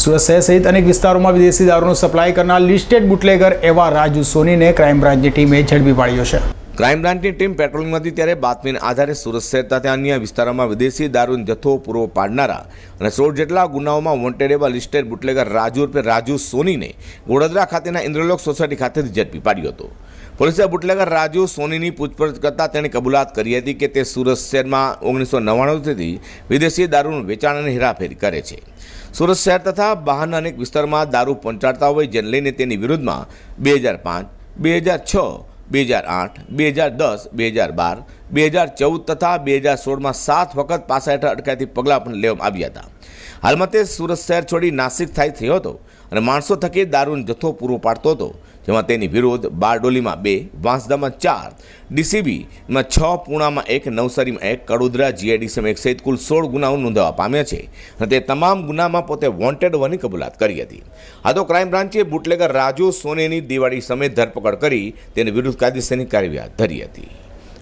સુરત શહેર સહિત અનેક વિસ્તારોમાં વિદેશી દારૂનો સપ્લાય કરનાર લિસ્ટેડ બુટલેગર એવા રાજુ સોનીને ક્રાઇમ બ્રાન્ચની ટીમે ઝડપી પાડ્યો છે. ક્રાઇમ બ્રાન્ચની ટીમ પેટ્રોલિંગ હતી ત્યારે બાતમીના આધારે સુરત શહેર તથા અન્ય વિસ્તારોમાં વિદેશી દારૂનો જથ્થો પૂરો પાડનારા અને સોળ જેટલા ગુનાઓમાં વોન્ટેડ એવા લિસ્ટેડ બુટલેગર રાજુ ઉર્ફે રાજુ સોનીને વડોદરા ખાતેના ઇન્દ્રલોક સોસાયટી ખાતેથી ઝડપી પાડ્યો હતો. પોલીસે બુટલેગર રાજુ સોનીની પૂછપરછ કરતા તેણે કબૂલાત કરી હતી કે તે સુરત શહેરમાં ઓગણીસો નવ્વાણુંથી વિદેશી દારૂનું વેચાણ અને હેરાફેરી કરે છે. સુરત શહેર તથા બહારના અનેક વિસ્તારમાં દારૂ પહોંચાડતા હોય, જેને લઈને તેની વિરુદ્ધમાં બે હજાર પાંચ, બે હજાર છ બે હજાર આઠ બે હજાર દસ બે હજાર બાર બે હજાર ચૌદ તથા બે હજાર સોળમાં સાત વખત પાસા હેઠળ અટકાયતી પગલાં પણ લેવામાં આવ્યા હતા. હાલમાં તે સુરત શહેર છોડી નાસિક થાય થયો હતો અને માણસો થકી દારૂનો જથ્થો પૂરો પાડતો હતો, જેમાં તેની વિરુદ્ધ બારડોલીમાં બે, વાંસદામાં ચાર, ડીસીબીમાં છ, પૂણામાં એક, નવસારીમાં એક, કડોદરા, જીઆઈડીસીમાં એક સહિત કુલ સોળ ગુનાઓ નોંધવા પામ્યા છે અને તે તમામ ગુનામાં પોતે વોન્ટેડ હોવાની કબૂલાત કરી હતી. આ તો ક્રાઇમ બ્રાન્ચે બુટલેગર રાજુ સોનેની દિવાળી સમયે ધરપકડ કરી તેની વિરુદ્ધ કાયદેસરની કાર્યવાહી ધરી હતી.